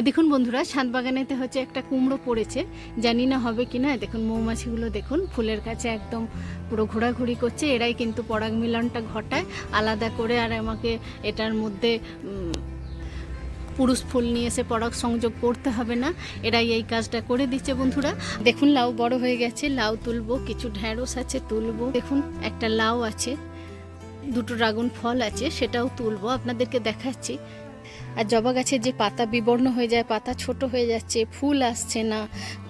দেখুন বন্ধুরা বাগানেতে হচ্ছে একটা কুমড়ো পড়েছে। জানি না হবে কি না দেখুন মৌমাছিগুলো, দেখুন, ফুলের কাছে একদম পুরো ঘোরাঘুরি করছে। এরাই কিন্তু পরাগ মিলনটা ঘটায়। আলাদা করে আর আমাকে এটার মধ্যে পুরুষ ফুল নিয়ে এসে পরাগ সংযোগ করতে হবে না। এরাই এই কাজটা করে দিচ্ছে বন্ধুরা। দেখুন লাউ বড় হয়ে গেছে, লাউ তুলবো, কিছু ঢ্যাঁড়স আছে তুলবো। দেখুন, একটা লাউ আছে, দুটো ড্রাগন ফল আছে, সেটাও তুলবো। আপনাদেরকে দেখাচ্ছি। আর জবা গাছের যে পাতা বিবর্ণ হয়ে যায়, পাতা ছোট হয়ে যাচ্ছে, ফুল আসছে না,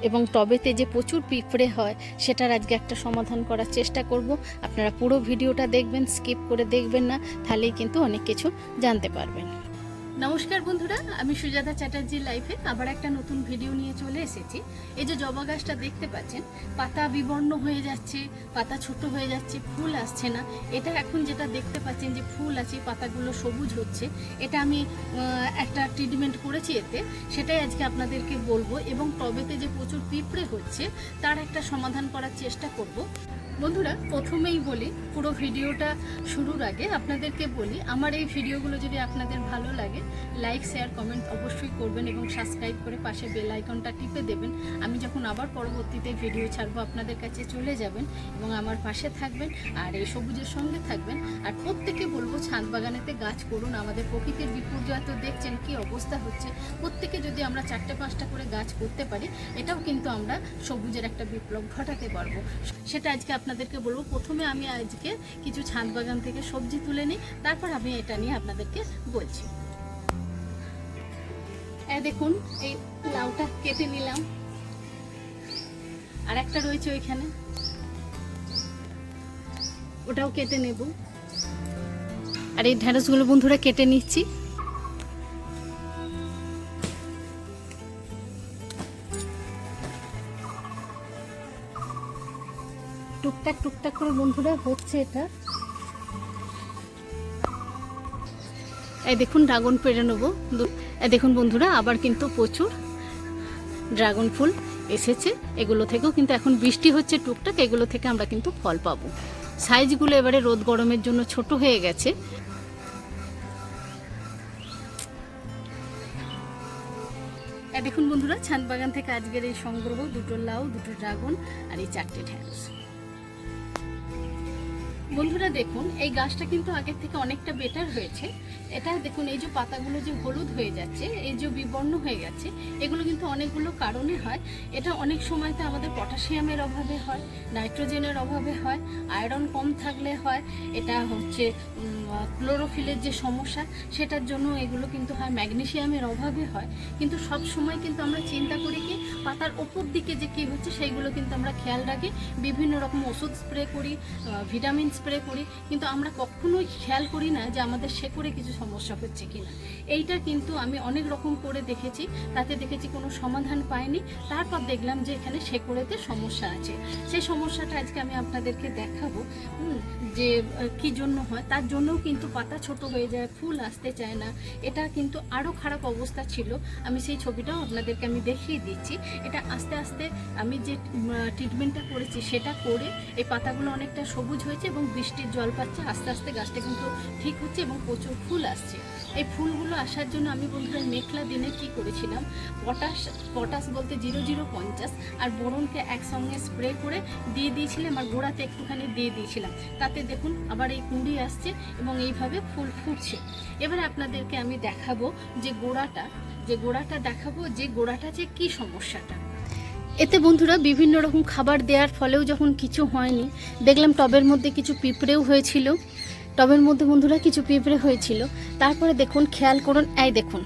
এবং টবেতে যে প্রচুর পিঁপড়ে হয়, সেটার আজকে একটা সমাধান করার চেষ্টা করব। আপনারা পুরো ভিডিওটা দেখবেন, স্কিপ করে দেখবেন না, তাহলেই কিন্তু অনেক কিছু জানতে পারবেন। নমস্কার বন্ধুরা, আমি সুজাতা চ্যাটার্জি লাইফে আবার একটা নতুন ভিডিও নিয়ে চলে এসেছি। এই যে জবা গাছটা দেখতে পাচ্ছেন, পাতা বিবর্ণ হয়ে যাচ্ছে, পাতা ছোট হয়ে যাচ্ছে, ফুল আসছে না। এটা এখন যেটা দেখতে পাচ্ছেন যে ফুল আছে, পাতাগুলো সবুজ হচ্ছে। এটা আমি একটা ট্রিটমেন্ট করেছি এতে। সেটাই আজকে আপনাদেরকে বলব এবং টবেতে যে প্রচুর পিঁপড়ে হচ্ছে, তার একটা সমাধান করার চেষ্টা করব। বন্ধুরা, প্রথমেই বলি, পুরো ভিডিওটা শুরুর আগে আপনাদেরকে বলি, আমার এই ভিডিওগুলো যদি আপনাদের ভালো লাগে লাইক শেয়ার কমেন্ট অবশ্যই করবেন এবং সাবস্ক্রাইব করে পাশে বেল আইকনটা টিপে দেবেন। আমি যখন আবার পরবর্তীতে ভিডিও ছাড়বো, আপনাদের কাছে চলে যাবেন এবং আমার পাশে থাকবেন আর এই সবুজের সঙ্গে থাকবেন। আর প্রত্যেকে বলব, ছাদ বাগানেতে গাছ করুন। আমাদের প্রকৃতির বিপর্যয় তো দেখছেন কি অবস্থা হচ্ছে। প্রত্যেকে যদি আমরা চারটে, পাঁচটা করে গাছ করতে পারি, এটাও কিন্তু আমরা সবুজের একটা বিপ্লব ঘটাতে পারব। সেটা আজকে আপনাদেরকে বলব, প্রথমে আমি আজকে কিছু ছাদ বাগান থেকে সবজি তুলে নিই, তারপর আমি এটা নিয়ে আপনাদেরকে বলছি। দেখুন, এই লাউটা কেটে নিলাম। আর একটা রয়েছে ওইখানে। ওটাও কেটে নেব। আর এই ঢ্যাঁড়সগুলো বন্ধুরা কেটে নিচ্ছি। টুকটাক টুকটাক করে বন্ধুরা, হচ্ছে এটা। এই দেখুন, ড্রাগন পেরে নেব। দেখুন বন্ধুরা, আবার কিন্তু প্রচুর ড্রাগন ফুল এসেছে। এগুলো থেকেও কিন্তু এখন বৃষ্টি হচ্ছে টুকটাক, এগুলো থেকে আমরা কিন্তু ফল পাবো। সাইজগুলো এবারে রোদ গরমের জন্য ছোট হয়ে গেছে। দেখুন বন্ধুরা, ছাদ বাগান থেকে আজকের এই সংগ্রহ, দুটো লাউ, দুটো ড্রাগন আর এই চারটে ঢ্যাঁড়স। বন্ধুরা দেখুন, এই গাছটা কিন্তু আগের থেকে অনেকটা বেটার হয়েছে। এটা দেখুন, এই যে পাতাগুলো যে হলুদ হয়ে যাচ্ছে, এই যে বিবর্ণ হয়ে গেছে, এগুলো কিন্তু অনেকগুলো কারণে হয়। এটা অনেক সময়তে আমাদের পটাশিয়ামের অভাবে হয়, নাইট্রোজেনের অভাবে হয়, আয়রন কম থাকলে হয়, এটা হচ্ছে ক্লোরোফিলের যে সমস্যা, সেটার জন্য এগুলো কিন্তু হয়, ম্যাগনেশিয়ামের অভাবে হয়। কিন্তু সব সময় কিন্তু আমরা চিন্তা করি কি, পাতার ওপর দিকে যে কী হচ্ছে, সেইগুলো কিন্তু আমরা খেয়াল রাখি। বিভিন্ন রকম ওষুধ স্প্রে করি ভিটামিন স্প্রে করি, কিন্তু আমরা কখনোই খেয়াল করি না যে আমাদের শেকড়ে কিছু সমস্যা হচ্ছে কিনা। এইটা কিন্তু আমি অনেক রকম করে দেখেছি, তাতে দেখেছি কোনো সমাধান পাইনি। তারপর দেখলাম যে এখানে শেকড়েতে সমস্যা আছে। সেই সমস্যাটা আজকে আমি আপনাদেরকে দেখাবো। যে কি জন্য হয়, তার জন্যও কিন্তু পাতা ছোট হয়ে যায়, ফুল আসতে চায় না। এটা কিন্তু আরও খারাপ অবস্থা ছিল। আমি সেই ছবিটাও আপনাদেরকে আমি দেখিয়ে দিচ্ছি। এটা আস্তে আস্তে আমি যে ট্রিটমেন্টটা করেছি সেটা করে এই পাতাগুলো অনেকটা সবুজ হয়েছে এবং বৃষ্টির জল পাচ্ছে, আস্তে আস্তে গাছটা কিন্তু ঠিক হচ্ছে এবং প্রচুর ফুল আসছে। এই ফুলগুলো আসার জন্য আমি বন্ধুরা মেঘলা দিনে কি করেছিলাম? পটাশ পটাশ বলতে জিরো জিরো পঞ্চাশ আর বোরনকে একসঙ্গে স্প্রে করে দিয়ে দিয়েছিলাম আর গোড়াতে একটুখানি দিয়ে দিয়েছিলাম। তাতে দেখুন আবার এই কুঁড়ি আসছে এবং এইভাবে ফুল ফুটছে। এবারে আপনাদেরকে আমি দেখাবো যে গোড়াটা যে গোড়াটা দেখাবো যে গোড়াটা যে কি সমস্যাটা। এতে বন্ধুরা বিভিন্ন রকম খাবার দেওয়ার ফলেও যখন কিছু হয়নি, দেখলাম টবের মধ্যে কিছু পিঁপড়েও হয়েছিল। টবের মধ্যে বন্ধুরা কিছু পিঁপড়ে হয়েছিল। তারপরে দেখুন খেয়াল করুন এই দেখুন।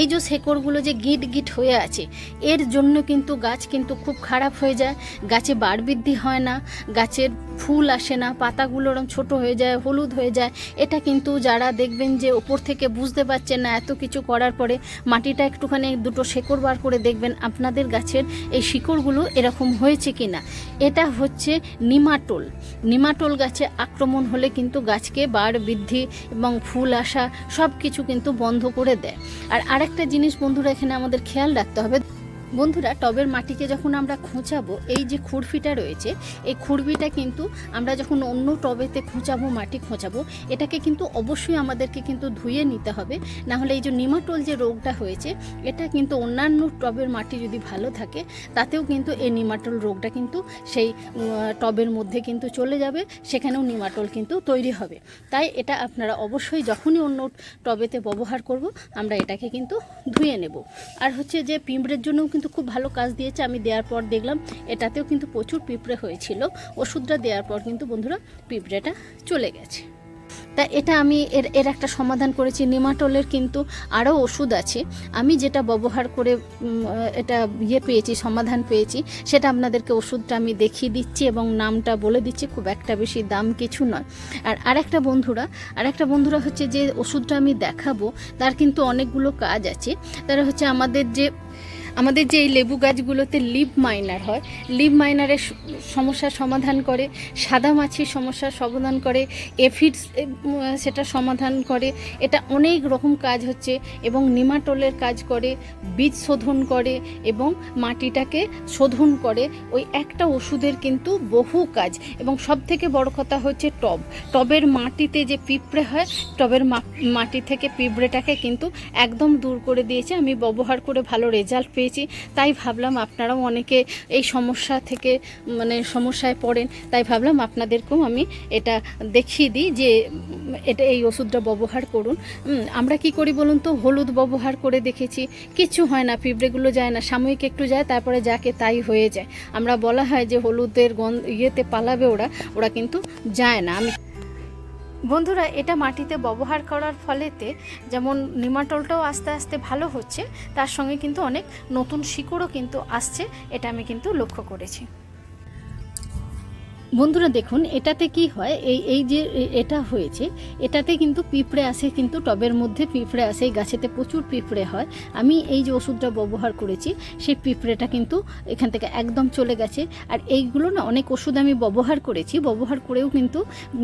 এই যে শেকড়গুলো যে গিট গিট হয়ে আছে, এর জন্য কিন্তু গাছ কিন্তু খুব খারাপ হয়ে যায়। গাছে বার বৃদ্ধি হয় না, গাছের ফুল আসে না, পাতাগুলো ওরম ছোট হয়ে যায়, হলুদ হয়ে যায়। এটা কিন্তু যারা দেখবেন যে ওপর থেকে বুঝতে পারছেন না এত কিছু করার পরে, মাটিটা একটুখানি দুটো শেকড় বার করে দেখবেন আপনাদের গাছের এই শিকড়গুলো এরকম হয়েছে কি না এটা হচ্ছে নিমাটোল। নিমাটোল গাছে আক্রমণ হলে কিন্তু গাছকে বার বৃদ্ধি এবং ফুল আসা সব কিছু কিন্তু বন্ধ করে দেয়। আর আরেকটা জিনিস বন্ধুরা এখানে আমাদের খেয়াল রাখতে হবে। বন্ধুরা, টবের মাটিকে যখন আমরা খোঁচাবো, এই যে খুরফিটা রয়েছে, এই খুরবিটা কিন্তু আমরা যখন অন্য টবেতে খোঁচাবো, মাটি খোঁচাবো, এটাকে কিন্তু অবশ্যই আমাদেরকে কিন্তু ধুয়ে নিতে হবে। না হলে এই যে নিমাটোল যে রোগটা হয়েছে, এটা কিন্তু অন্যান্য টবের মাটি যদি ভালো থাকে, তাতেও কিন্তু এই নিমাটোল রোগটা কিন্তু সেই টবের মধ্যে কিন্তু চলে যাবে, সেখানেও নিমাটোল কিন্তু তৈরি হবে। তাই এটা আপনারা অবশ্যই যখনই অন্য টবেতে ব্যবহার করব, আমরা এটাকে কিন্তু ধুয়ে নেব। আর হচ্ছে যে পিঁপড়ের জন্যও কিন্তু খুব ভালো কাজ দিয়েছে। আমি দেওয়ার পর দেখলাম এটাতেও কিন্তু প্রচুর পিঁপড়ে হয়েছিল। ওষুধটা দেওয়ার পর কিন্তু বন্ধুরা পিঁপড়েটা চলে গেছে। তা এটা আমি এর এর একটা সমাধান করেছি। নিমাটোলের কিন্তু আরও ওষুধ আছে। আমি যেটা ব্যবহার করে এটা ইয়ে পেয়েছি, সমাধান পেয়েছি, সেটা আপনাদেরকে ওষুধটা আমি দেখিয়ে দিচ্ছি এবং নামটা বলে দিচ্ছি। খুব একটা বেশি দাম কিছু নয়। আর আরেকটা বন্ধুরা আরেকটা বন্ধুরা হচ্ছে যে ওষুধটা আমি দেখাবো, তার কিন্তু অনেকগুলো কাজ আছে। তারা হচ্ছে আমাদের যে আমাদের যে এই লেবু গাছগুলোতে লিভ মাইনার হয় লিভ মাইনারের সমস্যার সমাধান করে, সাদা মাছির সমস্যার সমাধান করে, এফিডস সেটা সমাধান করে, এটা অনেক রকম কাজ হচ্ছে এবং নিমাটোলের কাজ করে, বীজ শোধন করে এবং মাটিটাকে শোধন করে, ওই একটা ওষুধের কিন্তু বহু কাজ এবং সব থেকে বড় কথা হচ্ছে টব। টবের মাটিতে যে পিঁপড়ে হয়, টবের মাটি থেকে পিঁপড়েটাকে কিন্তু একদম দূর করে দিয়েছে। আমি ব্যবহার করে ভালো রেজাল্ট পেয়েছি, তাই ভাবলাম আপনারাও অনেকে এই সমস্যা থেকে মানে সমস্যায় পড়েন, তাই ভাবলাম আপনাদেরকেও আমি এটা দেখিয়ে দিই যে, এটা এই ওষুধটা ব্যবহার করুন। আমরা কি করি বলুন তো? হলুদ ব্যবহার করে দেখেছি কিছু হয় না, পিঁপড়েগুলো যায় না, সাময়িক একটু যায়, তারপরে যাকে তাই হয়ে যায়। আমরা বলা হয় যে হলুদের গন্ধ, ইয়েতে পালাবে ওরা ওরা কিন্তু যায় না। আমি বন্ধুরা, এটা মাটিতে ব্যবহার করার ফলেতে যেমন নিমাটলটাও আস্তে আস্তে ভালো হচ্ছে, তার সঙ্গে কিন্তু অনেক নতুন শিকড়ও কিন্তু আসছে, এটা আমি কিন্তু লক্ষ্য করেছি। বন্ধুরা দেখুন, এটাতে কি হয়? এই এই যে এটা হয়েছে, এটাতে কিন্তু পিঁপড়ে আসে কিন্তু টবের মধ্যে পিঁপড়ে আসে, এই গাছেতে প্রচুর পিঁপড়ে হয়। আমি এই যে ওষুধটা ব্যবহার করেছি, সেই পিঁপড়েটা কিন্তু এখান থেকে একদম চলে গেছে। আর এইগুলো না, অনেক ওষুধ আমি ব্যবহার করেছি, ব্যবহার করেও কিন্তু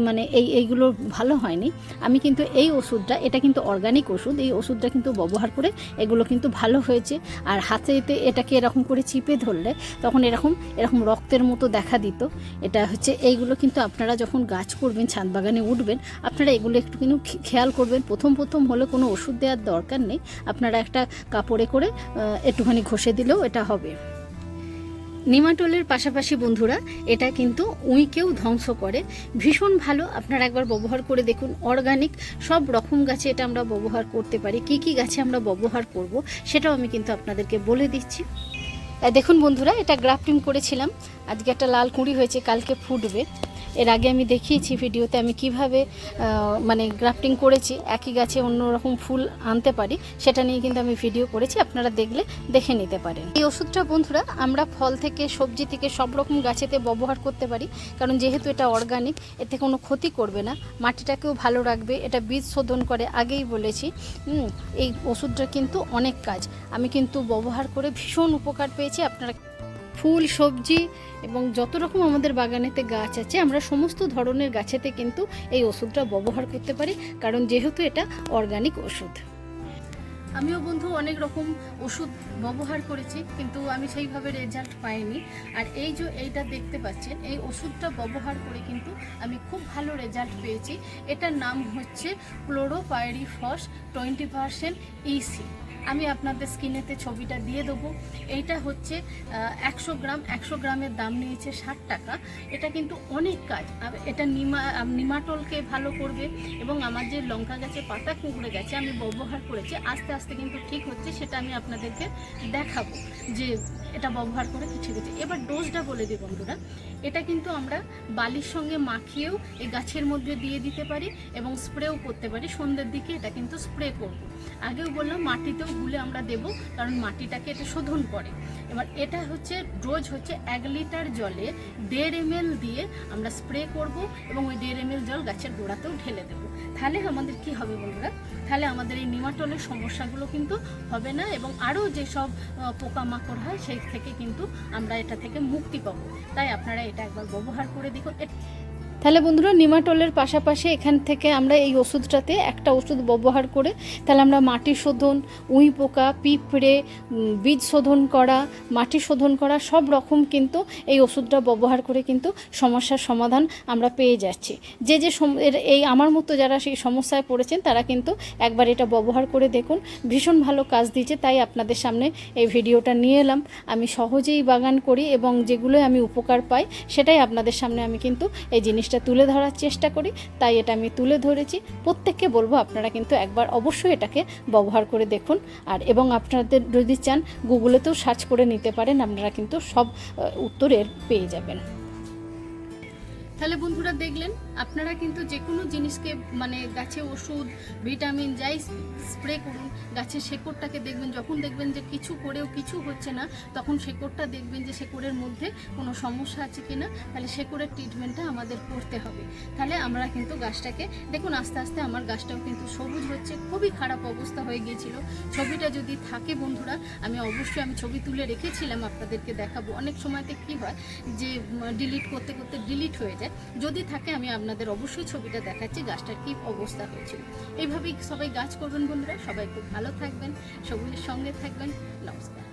মানে এই, এইগুলো ভালো হয়নি। আমি কিন্তু এই ওষুধটা, এটা কিন্তু অর্গানিক ওষুধ, এই ওষুধটা কিন্তু ব্যবহার করে এগুলো কিন্তু ভালো হয়েছে। আর হাতেতে এটাকে এরকম করে চিপে ধরলে, তখন এরকম এরকম রক্তের মতো দেখা দিত। এটা হচ্ছে, এইগুলো কিন্তু আপনারা যখন গাছ করবেন, ছাদ বাগানে উঠবেন, আপনারা এগুলো একটু কিন্তু খেয়াল করবেন। প্রথম প্রথম হলে কোনো ওষুধ দেওয়ার দরকার নেই। আপনারা একটা কাপড়ে করে একটুখানি ঘষে দিলেও এটা হবে। নিমাটোলের পাশাপাশি বন্ধুরা, এটা কিন্তু উইকেও ধ্বংস করে। ভীষণ ভালো, আপনারা একবার ব্যবহার করে দেখুন। অর্গানিক, সব রকম গাছে এটা আমরা ব্যবহার করতে পারি। কি কি গাছে আমরা ব্যবহার করব, সেটাও আমি কিন্তু আপনাদেরকে বলে দিচ্ছি। দেখুন বন্ধুরা এটা গ্রাফটিং করেছিলাম। আজকে একটা লাল কুঁড়ি হয়েছে কালকে ফুটবে। এর আগে আমি দেখিয়েছি ভিডিওতে আমি কীভাবে মানে গ্রাফটিং করেছি, একই গাছে অন্য রকম ফুল আনতে পারি, সেটা নিয়ে কিন্তু আমি ভিডিও করেছি, আপনারা দেখলে দেখে নিতে পারেন। এই ওষুধটা বন্ধুরা, আমরা ফল থেকে, সবজি থেকে সব রকম গাছেতে ব্যবহার করতে পারি, কারণ যেহেতু এটা অর্গানিক এতে কোনো ক্ষতি করবে না, মাটিটাকেও ভালো রাখবে, এটা বীজ শোধন করে, আগেই বলেছি এই ওষুধটা কিন্তু অনেক কাজ। আমি কিন্তু ব্যবহার করে ভীষণ উপকার পেয়েছি, আপনারা ফুল, সবজি এবং যত রকম আমাদের বাগানেতে গাছ আছে, আমরা সমস্ত ধরনের গাছেতে কিন্তু এই ওষুধটা ব্যবহার করতে পারি, কারণ যেহেতু এটা অর্গানিক ওষুধ। আমিও বন্ধু অনেক রকম ওষুধ ব্যবহার করেছি, কিন্তু আমি সেইভাবে রেজাল্ট পাইনি। আর এই যে এইটা দেখতে পাচ্ছেন, এই ওষুধটা ব্যবহার করে কিন্তু আমি খুব ভালো রেজাল্ট পেয়েছি। এটার নাম হচ্ছে ক্লোরোপাইরিফস টোয়েন্টি পারসেন্ট ইসি আমি আপনাদের স্ক্রিনেতে ছবিটা দিয়ে দেবো। এইটা হচ্ছে একশো গ্রাম, একশো গ্রামের দাম নিয়েছে ষাট টাকা। এটা কিন্তু অনেক কাজ। আর এটা নিমা নিমাটলকে ভালো করবে এবং আমার যে লঙ্কা গাছে পাতা কুঁকড়ে গেছে, আমি ব্যবহার করেছি, আস্তে আস্তে কিন্তু ঠিক হচ্ছে, সেটা আমি আপনাদেরকে দেখাবো। যে এটা ব্যবহার করে কিছু হচ্ছে এবার ডোজটা বলে দিই বন্ধুরা। এটা কিন্তু আমরা বালির সঙ্গে মাখিয়েও এই গাছের মধ্যে দিয়ে দিতে পারি এবং স্প্রেও করতে পারি। সন্ধ্যের দিকে এটা কিন্তু স্প্রে করব। আগেও বললাম, মাটিতেও গুলে আমরা দেব, কারণ মাটিটাকে এটা শোধন করে। এবার এটা হচ্ছে, ডোজ হচ্ছে এক লিটার জলে দেড় এম দিয়ে আমরা স্প্রে করব এবং ওই দেড় এম জল গাছের গোড়াতেও ঢেলে দেবো। তাহলে আমাদের কি হবে বন্ধুরা? তাহলে আমাদের এই নিমাটলের সমস্যাগুলো কিন্তু হবে না এবং আরও যেসব পোকামাকড় হয় সেই থেকে কিন্তু আমরা এটা থেকে মুক্তি পাবো। তাই আপনারা এটা একবার ব্যবহার করে দেখুন। তাহলে বন্ধুরা নিমাটোলের পাশাপাশি এখান থেকে আমরা এই ওষুধটাতে একটা ওষুধ ব্যবহার করে তাহলে আমরা মাটি শোধন, উই পোকা, পিঁপড়ে বীজ শোধন করা, মাটি শোধন করা, সব রকম কিন্তু এই ওষুধটা ব্যবহার করে কিন্তু সমস্যার সমাধান আমরা পেয়ে যাচ্ছি। যে যে এই আমার মতো যারা সেই সমস্যায় পড়েছেন তারা কিন্তু একবার এটা ব্যবহার করে দেখুন। ভীষণ ভালো কাজ দিয়েছে, তাই আপনাদের সামনে এই ভিডিওটা নিয়ে এলাম। আমি সহজেই বাগান করি এবং যেগুলো আমি উপকার পাই সেটাই আপনাদের সামনে আমি কিন্তু এই জিনিসটা তুলে ধরার চেষ্টা করি, তাই এটা আমি তুলে ধরেছি। প্রত্যেককে বলব আপনারা কিন্তু একবার অবশ্যই এটাকে ব্যবহার করে দেখুন। আর এবং আপনাদের যদি চান, গুগলেতেও সার্চ করে নিতে পারেন, আপনারা কিন্তু সব উত্তরের পেয়ে যাবেন। তাহলে বন্ধুরা দেখলেন, আপনারা কিন্তু যে কোনো জিনিসকে মানে গাছে ওষুধ, ভিটামিন, যাই স্প্রে করুন, গাছের শেকড়টাকে দেখবেন, যখন দেখবেন যে কিছু করেও কিছু হচ্ছে না, তখন শেকড়টা দেখবেন যে শেকড়ের মধ্যে কোনো সমস্যা আছে কি না তাহলে শেকড়ের ট্রিটমেন্টটা আমাদের করতে হবে। তাহলে আমরা কিন্তু গাছটাকে, দেখুন আস্তে আস্তে আমার গাছটাও কিন্তু সবুজ হচ্ছে, খুবই খারাপ অবস্থা হয়ে গিয়েছিল। ছবিটা যদি থাকে বন্ধুরা, আমি অবশ্যই আমি ছবি তুলে রেখেছিলাম, আপনাদেরকে দেখাবো। অনেক সময়তে কি হয় যে ডিলিট করতে করতে ডিলিট হয়ে যায়। যদি থাকে, আমি আপনাদের অবশ্যই ছবিটা দেখাচ্ছি, গাছটার কি অবস্থা হয়েছিল এইভাবেই সবাই গাছ করবেন বন্ধুরা, সবাই খুব ভালো থাকবেন, সবুজের সঙ্গে থাকবেন, নমস্কার।